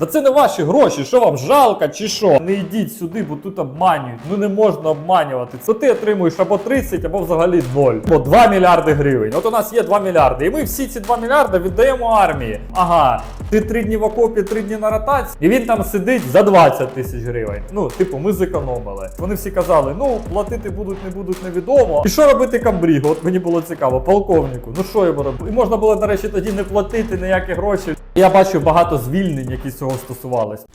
Да це не ваші гроші, що вам жалко чи що? Не йдіть сюди, бо тут обманюють. Ну не можна обманювати. То ти отримуєш або 30, або взагалі 0. Бо 2 мільярди гривень. От у нас є 2 мільярди. І ми всі ці 2 мільярди віддаємо армії. Ага, ти 3 дні в окопі, 3 дні на ротації, і він там сидить за 20 тисяч гривень. Ну, типу, ми зекономили. Вони всі казали, ну платити будуть, не будуть, невідомо. І що робити камбрігу? От мені було цікаво, полковнику. Ну що йому робити? І можна було, речі, тоді не платити ніякі гроші. Я бачив багато звільнень, які з цього стосувались.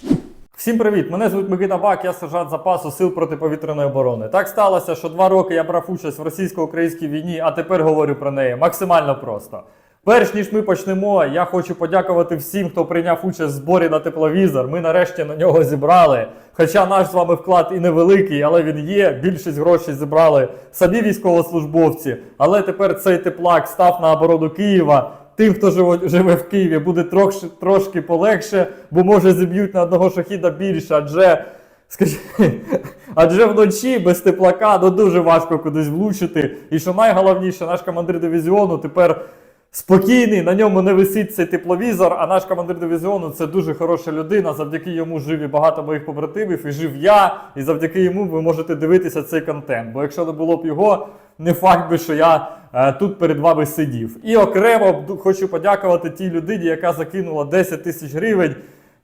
Всім привіт! Мене звуть Микита Бак, я сержант запасу сил протиповітряної оборони. Так сталося, що два роки я брав участь в російсько-українській війні, а тепер говорю про неї максимально просто. Перш ніж ми почнемо, я хочу подякувати всім, хто прийняв участь в зборі на тепловізор. Ми нарешті на нього зібрали. Хоча наш з вами вклад і невеликий, але він є. Більшість грошей зібрали самі військовослужбовці. Але тепер цей теплак став на оборону Києва. Тим, хто живе, в Києві, буде трошки, трошки полегше, бо може зіб'ють на одного шахіда більше, адже. Скажіть, адже вночі без теплака ну, дуже важко кудись влучити. І що найголовніше, наш командир дивізіону тепер спокійний, на ньому не висить цей тепловізор. А наш командир дивізіону це дуже хороша людина. Завдяки йому живі багато моїх побратимів, і жив я. І завдяки йому ви можете дивитися цей контент. Бо якщо не було б його, не факт би, що я е, тут перед вами сидів. І окремо хочу подякувати тій людині, яка закинула 10 тисяч гривень.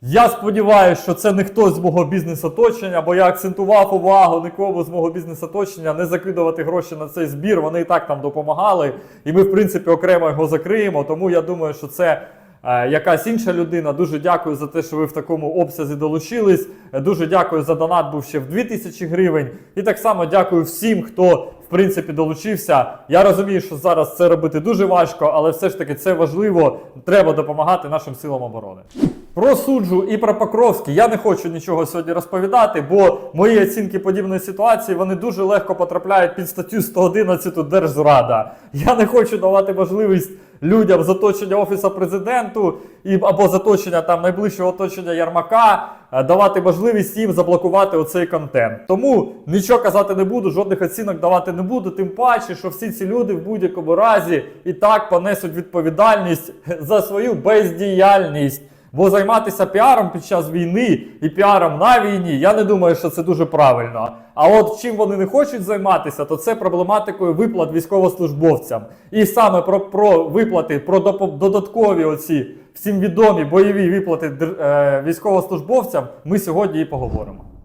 Я сподіваюся, що це не хтось з мого бізнес-оточення, бо я акцентував увагу нікому з мого бізнес-оточення не закидувати гроші на цей збір. Вони і так там допомагали. І ми, в принципі, окремо його закриємо. Тому я думаю, що це якась інша людина. Дуже дякую за те, що ви в такому обсязі долучились. Е, Дуже дякую за донат, був ще в 2000 гривень. І так само дякую всім, хто. В принципі, долучився. Я розумію, що зараз це робити дуже важко, але все ж таки це важливо. Треба допомагати нашим силам оборони. Про суджу і про Покровський я не хочу нічого сьогодні розповідати, бо мої оцінки подібної ситуації вони дуже легко потрапляють під статтю 111 Держзрада. Я не хочу давати можливість людям з оточення офісу президенту і або з оточення там найближчого оточення Ярмака е, давати можливість їм заблокувати оцей контент. Тому нічого казати не буду, жодних оцінок давати не буду. Тим паче, що всі ці люди в будь-якому разі і так понесуть відповідальність за свою бездіяльність. Бо займатися піаром під час війни і піаром на війні, я не думаю, що це дуже правильно. А от чим вони не хочуть займатися, то це проблематикою виплат військовослужбовцям. І саме про, про виплати, про додаткові оці всім відомі бойові виплати е, військовослужбовцям ми сьогодні і поговоримо.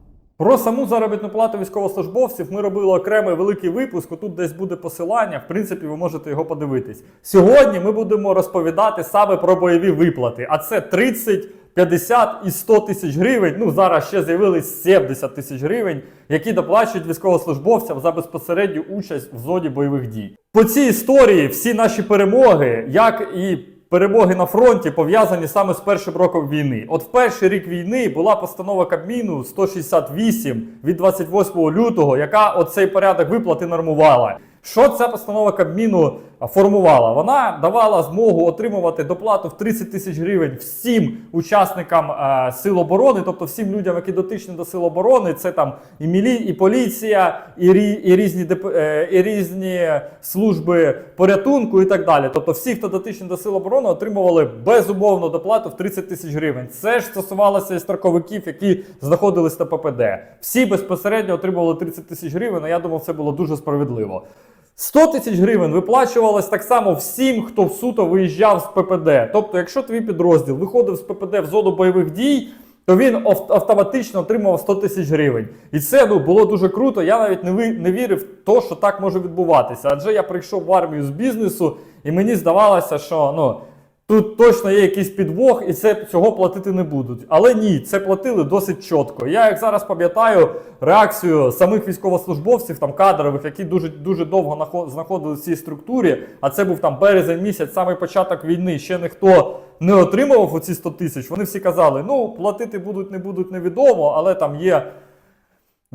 Про саму заробітну плату військовослужбовців ми робили окремий великий випуск. Тут десь буде посилання. В принципі, ви можете його подивитись. Сьогодні ми будемо розповідати саме про бойові виплати. А це 30, 50 і 100 тисяч гривень. Ну зараз ще з'явились 70 тисяч гривень, які доплачують військовослужбовцям за безпосередню участь в зоні бойових дій. По цій історії всі наші перемоги, як і Перемоги на фронті пов'язані саме з першим роком війни. От в перший рік війни була постанова Кабміну 168 від 28 лютого, яка оцей порядок виплати нормувала. Що ця постанова Кабміну формувала? Вона давала змогу отримувати доплату в 30 тисяч гривень всім учасникам е, сил оборони, тобто всім людям, які дотичні до сил оборони. Це там і мілі, і поліція, і, рі, і різні деп, е, і різні служби порятунку і так далі. Тобто, всі, хто дотичні до сил оборони, отримували безумовну доплату в 30 тисяч гривень. Це ж стосувалося і строковиків, які знаходились на ППД. Всі безпосередньо отримували 30 тисяч гривень. а Я думав, це було дуже справедливо. 100 тисяч гривень виплачувалось так само всім, хто суто виїжджав з ППД. Тобто, якщо твій підрозділ виходив з ППД в зону бойових дій, то він автоматично отримував 100 тисяч гривень. І це ну, було дуже круто. Я навіть не, ви, не вірив в те, що так може відбуватися. Адже я прийшов в армію з бізнесу, і мені здавалося, що ну, Тут точно є якийсь підвох, і це цього платити не будуть. Але ні, це платили досить чітко. Я як зараз пам'ятаю реакцію самих військовослужбовців, там кадрових, які дуже дуже довго нахо- знаходились в цій структурі. А це був там березень місяць, самий початок війни. Ще ніхто не отримував оці 100 тисяч. Вони всі казали: ну платити будуть, не будуть невідомо, але там є.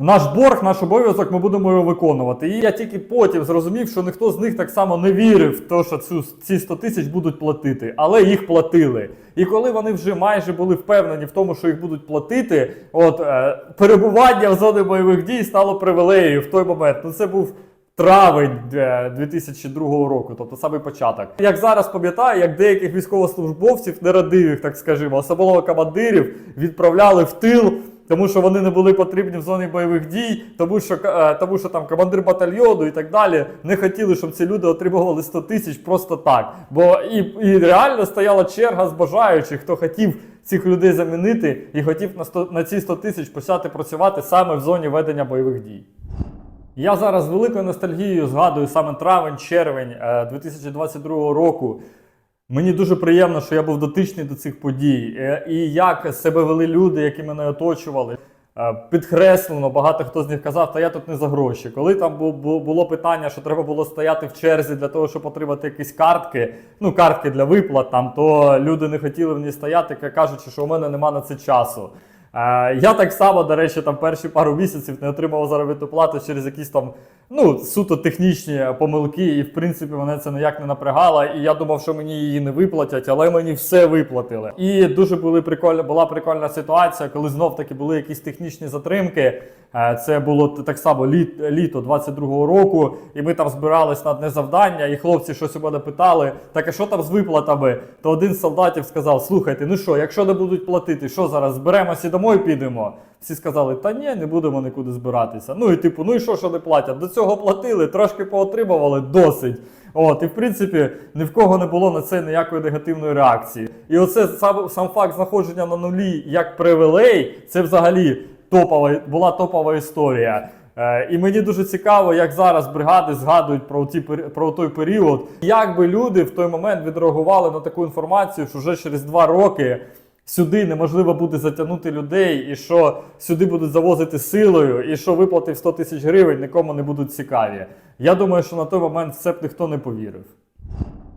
Наш борг, наш обов'язок, ми будемо його виконувати. І я тільки потім зрозумів, що ніхто з них так само не вірив в те, що цю, ці 100 тисяч будуть платити, але їх платили. І коли вони вже майже були впевнені в тому, що їх будуть платити, от е, перебування в зоні бойових дій стало привілеєю в той момент. Ну це був травень е, 2002 року, тобто самий початок. Як зараз пам'ятаю, як деяких військовослужбовців, нерадивих, так скажімо, особливо командирів, відправляли в тил. Тому що вони не були потрібні в зоні бойових дій, тому що е, тому що там командир батальйону і так далі не хотіли, щоб ці люди отримували 100 тисяч просто так. Бо і, і реально стояла черга з бажаючих, хто хотів цих людей замінити і хотів на 100, на ці 100 тисяч почати працювати саме в зоні ведення бойових дій. Я зараз великою ностальгією згадую саме травень-червень е, 2022 року. Мені дуже приємно, що я був дотичний до цих подій. Е, І як себе вели люди, які мене оточували. Е, Підкреслено, багато хто з них казав, та я тут не за гроші. Коли там бу- бу- було питання, що треба було стояти в черзі для того, щоб отримати якісь картки, ну картки для виплат, там, то люди не хотіли в ній стояти, кажучи, що у мене нема на це часу. Е, Я так само, до речі, там перші пару місяців не отримав заробітну плату через якісь там ну, суто технічні помилки, і в принципі мене це ніяк не напрягало. І я думав, що мені її не виплатять, але мені все виплатили. І дуже були прикольна, була прикольна ситуація, коли знов таки були якісь технічні затримки. Е, Це було так само літ, літо 22-го року, і ми там збирались на одне завдання, і хлопці щось у мене питали: так а що там з виплатами? То один з солдатів сказав: слухайте, ну що, якщо не будуть платити, що зараз зберемося і домой підемо? Всі сказали, та ні, не будемо нікуди збиратися. Ну і типу, ну і що, що не платять? До цього платили, трошки поотримували, досить. От, і в принципі, ні в кого не було на це ніякої негативної реакції. І оце сам, сам факт знаходження на нулі як привілей, це взагалі топова, була топова історія. Е, і мені дуже цікаво, як зараз бригади згадують про, ті, про той період. Як би люди в той момент відреагували на таку інформацію, що вже через два роки сюди неможливо буде затягнути людей, і що сюди будуть завозити силою, і що виплати в 100 тисяч гривень нікому не будуть цікаві. Я думаю, що на той момент це б ніхто не повірив.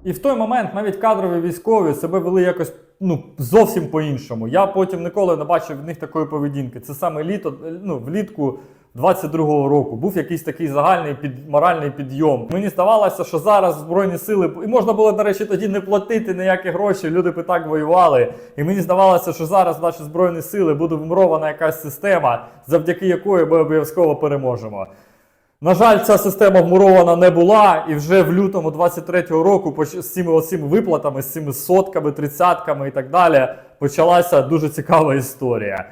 І в той момент навіть кадрові військові себе вели якось ну, зовсім по-іншому. Я потім ніколи не бачив в них такої поведінки. Це саме літо, ну, влітку 22-го року був якийсь такий загальний під, моральний підйом. Мені здавалося, що зараз Збройні сили, і можна було, до речі, тоді не платити ніякі гроші, люди б і так воювали. І мені здавалося, що зараз наші Збройні сили буде вмурована якась система, завдяки якої ми обов'язково переможемо. На жаль, ця система вмурована не була, і вже в лютому 23-го року з цими оцими виплатами, з цими сотками, тридцятками і так далі, почалася дуже цікава історія.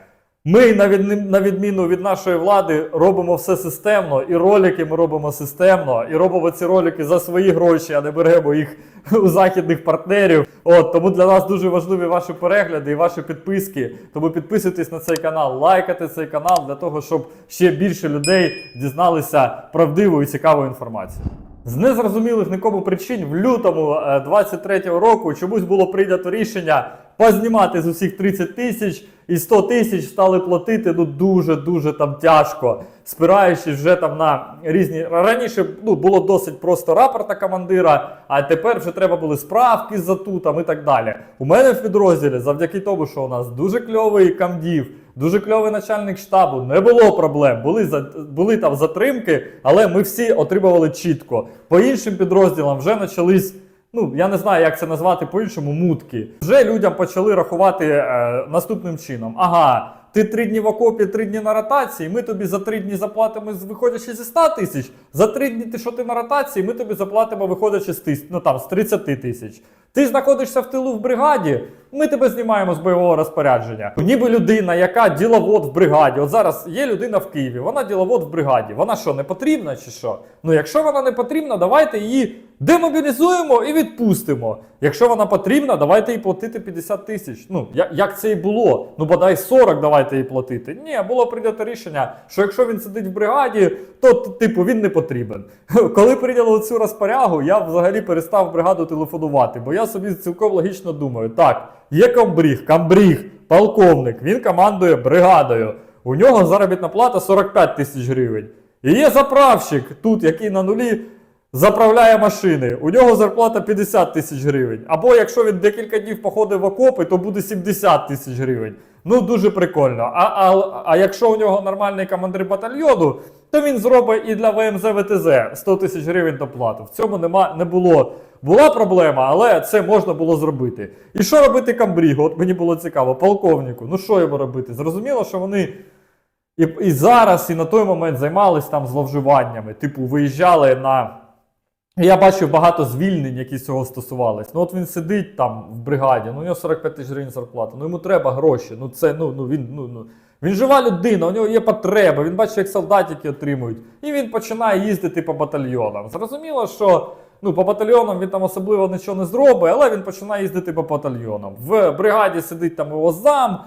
Ми, на, відміну від нашої влади, робимо все системно, і ролики ми робимо системно, і робимо ці ролики за свої гроші, а не беремо їх у західних партнерів. От тому для нас дуже важливі ваші перегляди і ваші підписки. Тому підписуйтесь на цей канал, лайкайте цей канал для того, щоб ще більше людей дізналися правдиву і цікаву інформацію. З незрозумілих нікому причин в лютому е, 23-го року чомусь було прийнято рішення познімати з усіх 30 тисяч і 100 тисяч стали платити ну дуже дуже там тяжко, спираючись вже там на різні раніше ну, було досить просто рапорта командира, а тепер вже треба були справки з затутом і так далі. У мене в підрозділі, завдяки тому, що у нас дуже кльовий камдів, дуже кльовий начальник штабу, не було проблем. Були за були там затримки, але ми всі отримували чітко. По іншим підрозділам вже почались. Ну, я не знаю, як це назвати по-іншому, мутки. Вже людям почали рахувати е, наступним чином. Ага, ти три дні в окопі, три дні на ротації, ми тобі за три дні заплатимо, виходячи зі 100 тисяч. За три дні, ти, що ти на ротації, ми тобі заплатимо, виходячи з, тис... ну, там, з 30 тисяч. Ти знаходишся в тилу в бригаді, ми тебе знімаємо з бойового розпорядження. Ніби людина, яка діловод в бригаді. От зараз є людина в Києві, вона діловод в бригаді. Вона що, не потрібна чи що? Ну якщо вона не потрібна, давайте її демобілізуємо і відпустимо. Якщо вона потрібна, давайте їй платити 50 тисяч. Ну як, це і було? Ну бодай 40 давайте їй платити. Ні, було прийнято рішення, що якщо він сидить в бригаді, то типу він не потрібен. Коли прийняли цю розпорягу, я взагалі перестав бригаду телефонувати, бо я собі цілком логічно думаю: так, є камбріг, камбріг, полковник, він командує бригадою. У нього заробітна плата 45 тисяч гривень. І є заправщик тут, який на нулі заправляє машини. У нього зарплата 50 тисяч гривень. Або якщо він декілька днів походить в окопи, то буде 70 тисяч гривень. Ну дуже прикольно. А, а, а якщо у нього нормальний командир батальйону, то він зробить і для ВМЗ ВТЗ 100 тисяч гривень доплату. В цьому нема, не було. Була проблема, але це можна було зробити. І що робити камбрігу? От мені було цікаво, полковнику. Ну що йому робити? Зрозуміло, що вони І, і зараз, і на той момент займались там зловживаннями. Типу, виїжджали на. Я бачив багато звільнень, які цього стосувались. Ну от він сидить там в бригаді, ну у нього 45 тисяч гривень зарплата, ну йому треба гроші. Ну це ну, ну він ну, ну. Він жива людина, у нього є потреба, він бачить, як солдатики отримують. І він починає їздити по батальйонам. Зрозуміло, що ну, по батальйонам він там особливо нічого не зробить, але він починає їздити по батальйонам. В бригаді сидить там його зам.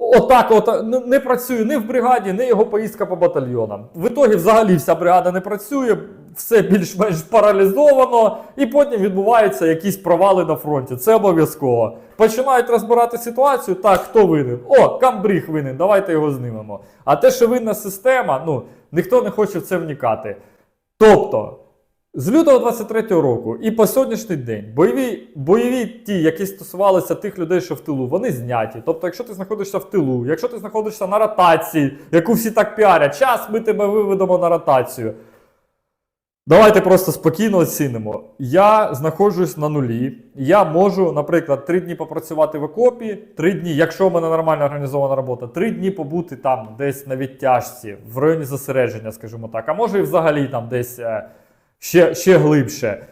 Отак, от не- не працює ні в бригаді, ні його поїздка по батальйонам. В ітогі взагалі вся бригада не працює, все більш-менш паралізовано, і потім відбуваються якісь провали на фронті. Це обов'язково. Починають розбирати ситуацію. Так, хто винен? О, камбріг винен, давайте його знімемо. А те, що винна система, ну ніхто не хоче в це вникати. Тобто. З лютого 23-го року і по сьогоднішній день бойові, бойові ті, які стосувалися тих людей, що в тилу, вони зняті. Тобто, якщо ти знаходишся в тилу, якщо ти знаходишся на ротації, яку всі так піарять, час ми тебе виведемо на ротацію. Давайте просто спокійно оцінимо. Я знаходжусь на нулі. Я можу, наприклад, три дні попрацювати в окопі, три дні, якщо в мене нормально організована робота, три дні побути там десь на відтяжці, в районі зосередження, скажімо так, а може і взагалі там десь е, ще, ще глибше.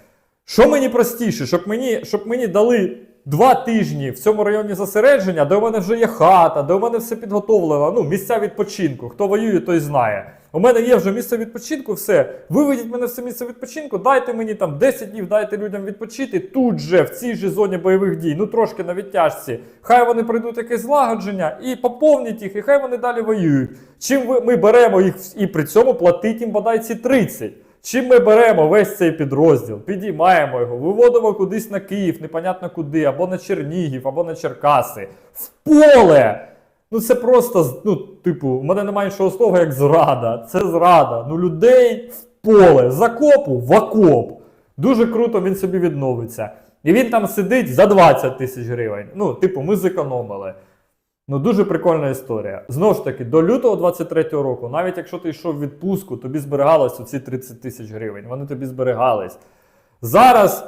Що мені простіше, щоб мені, щоб мені дали два тижні в цьому районі зосередження, де у мене вже є хата, де у мене все підготовлено, ну, місця відпочинку. Хто воює, той знає. У мене є вже місце відпочинку, все. Виведіть мене в це місце відпочинку, дайте мені там 10 днів, дайте людям відпочити тут же, в цій же зоні бойових дій, ну трошки на відтяжці. Хай вони пройдуть якесь злагодження і поповніть їх, і хай вони далі воюють. Чим ми беремо їх і при цьому платить їм бодай ці 30. Чим ми беремо весь цей підрозділ, підіймаємо його, виводимо кудись на Київ, непонятно куди, або на Чернігів, або на Черкаси, в поле. Ну це просто, ну, типу, у мене немає іншого слова, як зрада. Це зрада. Ну, людей в поле, з окопу в окоп. Дуже круто він собі відновиться. І він там сидить за 20 тисяч гривень. Ну, типу, ми зекономили. Ну, дуже прикольна історія. Знову ж таки, до лютого 23-го року, навіть якщо ти йшов в відпустку, тобі зберігалось оці 30 тисяч гривень. Вони тобі зберігались. Зараз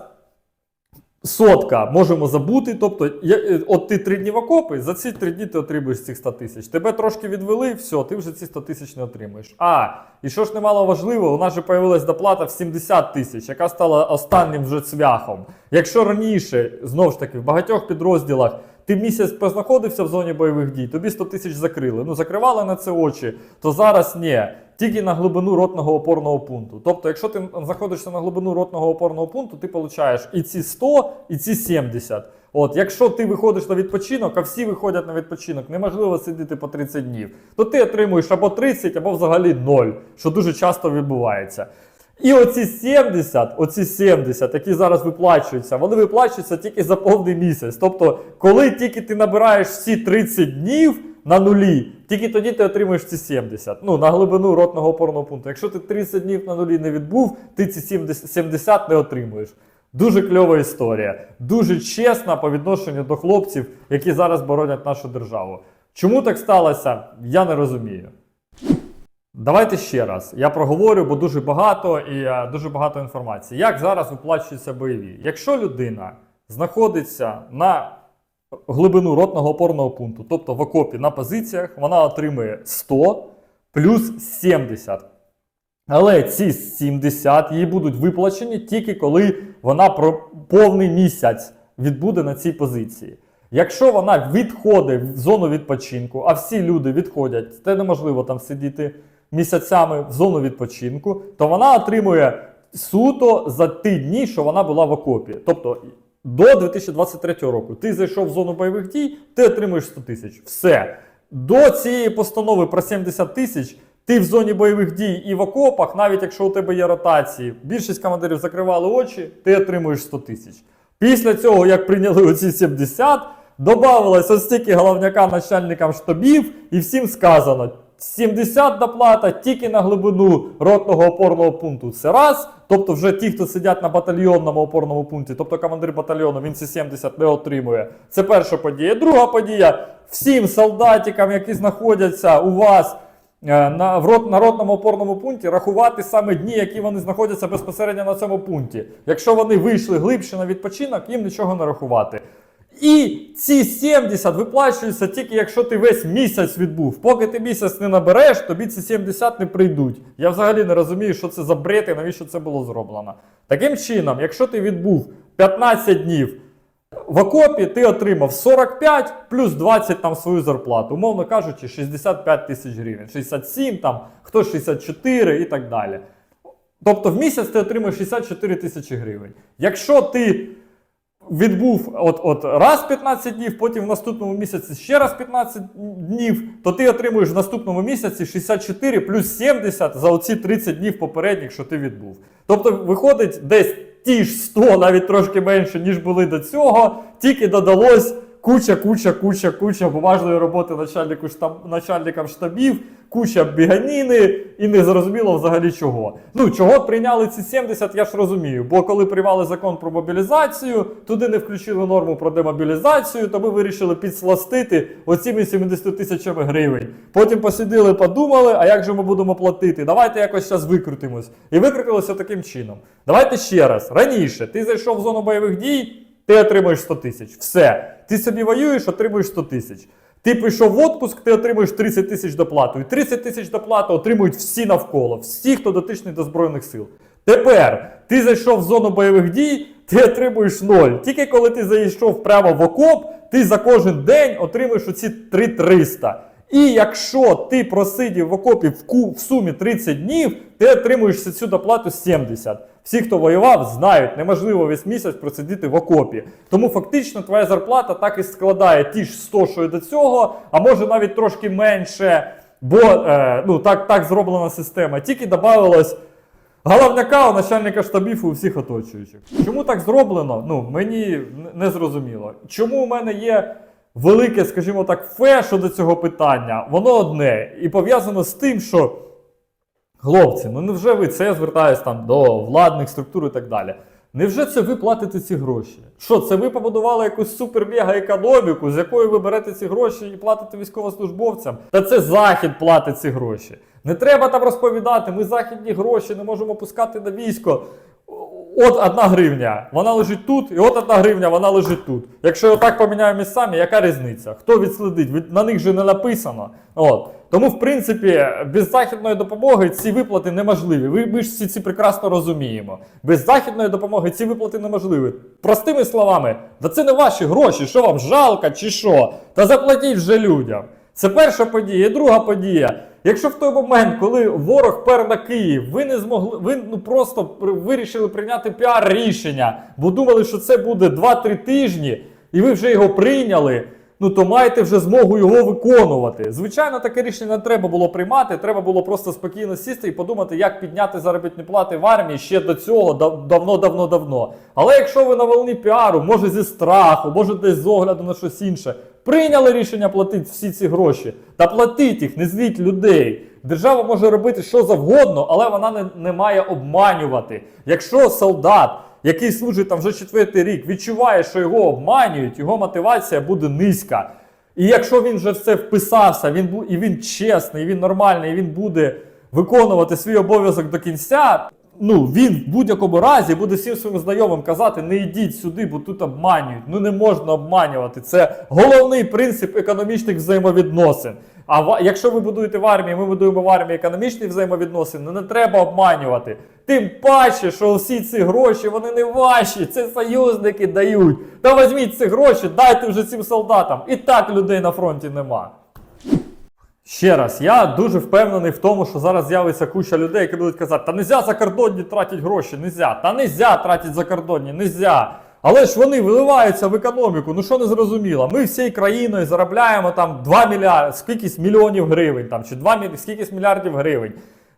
сотка можемо забути. Тобто, е, от ти три дні в окопи, за ці три дні ти отримуєш цих 100 тисяч. Тебе трошки відвели, все, ти вже ці 100 тисяч не отримуєш. А, і що ж немало важливо, у нас же появилась доплата в 70 тисяч, яка стала останнім вже цвяхом. Якщо раніше, знову ж таки, в багатьох підрозділах ти місяць познаходився в зоні бойових дій, тобі 100 тисяч закрили. Ну закривали на це очі, то зараз ні. Тільки на глибину ротного опорного пункту. Тобто, якщо ти знаходишся на глибину ротного опорного пункту, ти получаєш і ці 100, і ці 70. От, якщо ти виходиш на відпочинок, а всі виходять на відпочинок, неможливо сидіти по 30 днів, то ти отримуєш або 30, або взагалі 0, що дуже часто відбувається. І оці 70, оці 70, які зараз виплачуються, вони виплачуються тільки за повний місяць. Тобто, коли тільки ти набираєш всі 30 днів на нулі, тільки тоді ти отримуєш ці 70. Ну, на глибину ротного опорного пункту. Якщо ти 30 днів на нулі не відбув, ти ці 70 70 не отримуєш. Дуже кльова історія. Дуже чесна по відношенню до хлопців, які зараз боронять нашу державу. Чому так сталося, я не розумію. Давайте ще раз. Я проговорю, бо дуже багато і е, дуже багато інформації. Як зараз виплачуються бойові? Якщо людина знаходиться на глибину ротного опорного пункту, тобто в окопі на позиціях, вона отримує 100 плюс 70. Але ці 70 їй будуть виплачені тільки коли вона про повний місяць відбуде на цій позиції. Якщо вона відходить в зону відпочинку, а всі люди відходять, це неможливо там сидіти місяцями в зону відпочинку, то вона отримує суто за ті дні, що вона була в окопі. Тобто до 2023 року ти зайшов в зону бойових дій, ти отримуєш 100 тисяч. Все. До цієї постанови про 70 тисяч ти в зоні бойових дій і в окопах, навіть якщо у тебе є ротації, більшість командирів закривали очі, ти отримуєш 100 тисяч. Після цього, як прийняли оці 70, додавалось ось стільки головняка начальникам штабів, і всім сказано: 70 доплата тільки на глибину ротного опорного пункту. Це раз. Тобто, вже ті, хто сидять на батальйонному опорному пункті, тобто командир батальйону, він ці 70 не отримує. Це перша подія. Друга подія: всім солдатикам, які знаходяться у вас. е, На, в рот, на ротному опорному пункті рахувати саме дні, які вони знаходяться безпосередньо на цьому пункті. Якщо вони вийшли глибше на відпочинок, їм нічого не рахувати. І ці 70 виплачуються тільки якщо ти весь місяць відбув. Поки ти місяць не набереш, тобі ці 70 не прийдуть. Я взагалі не розумію, що це за бред і навіщо це було зроблено. Таким чином, якщо ти відбув 15 днів в окопі, ти отримав 45 плюс 20 там свою зарплату. Умовно кажучи, 65 тисяч гривень, 67 там, хто 64 і так далі. Тобто в місяць ти отримуєш 64 тисячі гривень. Якщо ти відбув от, от раз 15 днів, потім в наступному місяці ще раз 15 днів, то ти отримуєш в наступному місяці 64 плюс 70 за оці 30 днів попередніх, що ти відбув. Тобто виходить десь ті ж 100, навіть трошки менше, ніж були до цього, тільки додалось куча, куча, куча, куча бумажної роботи начальнику штаб, начальникам штабів, куча біганіни і не зрозуміло взагалі чого. Ну, чого прийняли ці 70, я ж розумію. Бо коли приймали закон про мобілізацію, туди не включили норму про демобілізацію, то ми вирішили підсластити оціми 70 тисячами гривень. Потім посиділи, подумали, а як же ми будемо платити? Давайте якось зараз викрутимось. І викрутилося таким чином. Давайте ще раз. Раніше ти зайшов в зону бойових дій, ти отримуєш 100 тисяч. Все. Ти собі воюєш, отримуєш 100 тисяч. Ти пішов в отпуск, ти отримуєш 30 тисяч доплату. І 30 тисяч доплати отримують всі навколо, всі, хто дотичний до Збройних сил. Тепер ти зайшов в зону бойових дій, ти отримуєш ноль. Тільки коли ти зайшов прямо в окоп, ти за кожен день отримуєш оці 3300. І якщо ти просидів в окопі в сумі 30 днів, ти отримуєш цю доплату 70. Всі, хто воював, знають, неможливо весь місяць просидіти в окопі. Тому фактично твоя зарплата так і складає ті ж 100, що і до цього, а може навіть трошки менше, бо е, ну, так, так зроблена система. Тільки додавалось головняка у начальника штабів у всіх оточуючих. Чому так зроблено? Ну, мені не зрозуміло. Чому у мене є велике, скажімо так, фе щодо цього питання? Воно одне і пов'язано з тим, що. Хлопці, ну невже ви це звертаєтесь там до владних структур і так далі? Невже це ви платите ці гроші? Що, це ви побудували якусь супер-мега економіку, з якої ви берете ці гроші і платите військовослужбовцям? Та це Захід платить ці гроші. Не треба там розповідати, ми західні гроші не можемо пускати на військо. От одна гривня, вона лежить тут, і от одна гривня, вона лежить тут. Якщо я так поміняю місцями, яка різниця? Хто відслідить? Від- На них же не написано. От. Тому, в принципі, без західної допомоги ці виплати неможливі. Ви, ми ж всі ці прекрасно розуміємо. Без західної допомоги ці виплати неможливі. Простими словами, да це не ваші гроші, що вам жалко чи що? Та заплатіть вже людям. Це перша подія. І друга подія. Якщо в той момент, коли ворог пер на Київ, ви не змогли, ви ну просто при- вирішили прийняти піар рішення, бо думали, що це буде 2-3 тижні, і ви вже його прийняли. Ну то маєте вже змогу його виконувати. Звичайно, таке рішення не треба було приймати. Треба було просто спокійно сісти і подумати, як підняти заробітні плати в армії ще до цього дав- давно, давно, давно. Але якщо ви на волні піару, може зі страху, може десь з огляду на щось інше, прийняли рішення платити всі ці гроші, та платіть їх, не зліть людей. Держава може робити що завгодно, але вона не, не має обманювати. Якщо солдат, який служить там вже четвертий рік, відчуває, що його обманюють, його мотивація буде низька. І якщо він вже в це вписався, він і він чесний, і він нормальний, і він буде виконувати свій обов'язок до кінця. Ну, він в будь-якому разі буде всім своїм знайомим казати: не йдіть сюди, бо тут обманюють. Ну не можна обманювати. Це головний принцип економічних взаємовідносин. А ва- якщо ви будуєте в армії, ми будуємо в армії економічні взаємовідносини, ну не треба обманювати. Тим паче, що всі ці гроші вони не ваші, це союзники дають. Та візьміть ці гроші, дайте вже цим солдатам. І так людей на фронті нема. Ще раз, я дуже впевнений в тому, що зараз з'явиться куча людей, які будуть казати, та нельзя закордонні тратити гроші, нельзя, та нельзя тратити закордонні, нельзя. Але ж вони виливаються в економіку, ну що не зрозуміло. Ми всією країною заробляємо там 2 мільярди, скількись мільйонів гривень, там, чи 2 міль... скількись мільярдів гривень.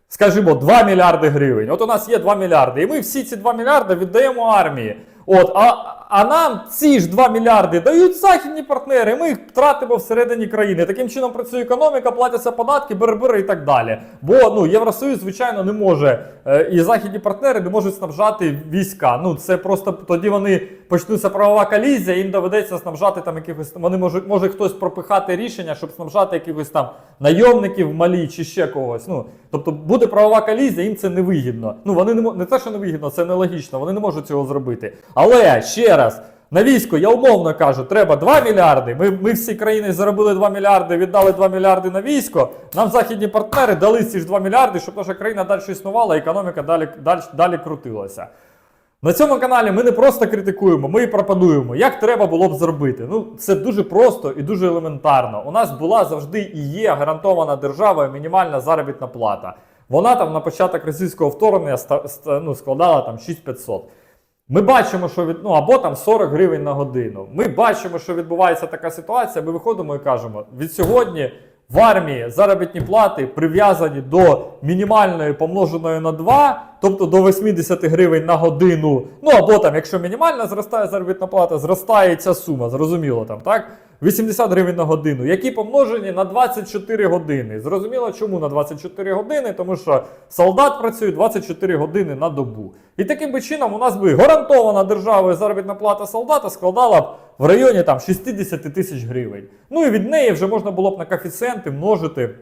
Скажімо, 2 мільярди гривень. От у нас є 2 мільярди, і ми всі ці 2 мільярди віддаємо армії. От, а, а нам ці ж 2 мільярди дають західні партнери, ми їх тратимо всередині країни. Таким чином працює економіка, платяться податки, беребери і так далі. Бо ну, Євросоюз, звичайно, не може, е, і західні партнери не можуть снабжати війська. Ну це просто тоді вони почнуться правова колізія, їм доведеться снабжати там якихось. Вони можуть може хтось пропихати рішення, щоб снабжати якихось там найомників малі чи ще когось. Ну тобто буде правова колізія, їм це не вигідно. Ну вони не не те, що не вигідно, це нелогічно. Вони не можуть цього зробити. Але ще раз. На військо, я умовно кажу, треба 2 мільярди. Ми, ми всі країни заробили 2 мільярди, віддали 2 мільярди на військо. Нам західні партнери дали ці ж 2 мільярди, щоб наша країна далі існувала, економіка далі, далі, далі крутилася. На цьому каналі ми не просто критикуємо, ми і пропонуємо, як треба було б зробити. Ну, це дуже просто і дуже елементарно. У нас була завжди і є гарантована державою мінімальна заробітна плата. Вона там на початок російського вторгнення ну, складала там 6500. Ми бачимо, що від ну або там 40 гривень на годину. Ми бачимо, що відбувається така ситуація. Ми виходимо і кажемо: від сьогодні в армії заробітні плати прив'язані до мінімальної помноженої на 2, тобто до 80 гривень на годину. Ну або там, якщо мінімальна зростає заробітна плата, зростає ця сума, зрозуміло там, так? 80 гривень на годину, які помножені на 24 години. Зрозуміло, чому на 24 години? Тому що солдат працює 24 години на добу. І таким би чином у нас би гарантована державою заробітна плата солдата складала б в районі там 60 тисяч гривень. Ну і від неї вже можна було б на коефіцієнти множити.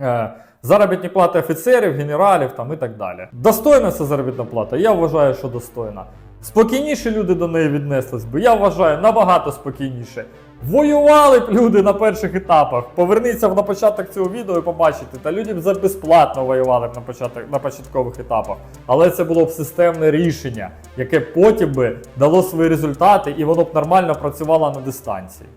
Е, Заробітні плати офіцерів, генералів там і так далі. Достойна ця заробітна плата? Я вважаю, що достойна. Спокійніше люди до неї віднеслись би. Я вважаю набагато спокійніше. Воювали б люди на перших етапах. Поверніться на початок цього відео і побачите. Та люди б за безплатно воювали б на початок на початкових етапах. Але це було б системне рішення, яке потім би дало свої результати і воно б нормально працювало на дистанції.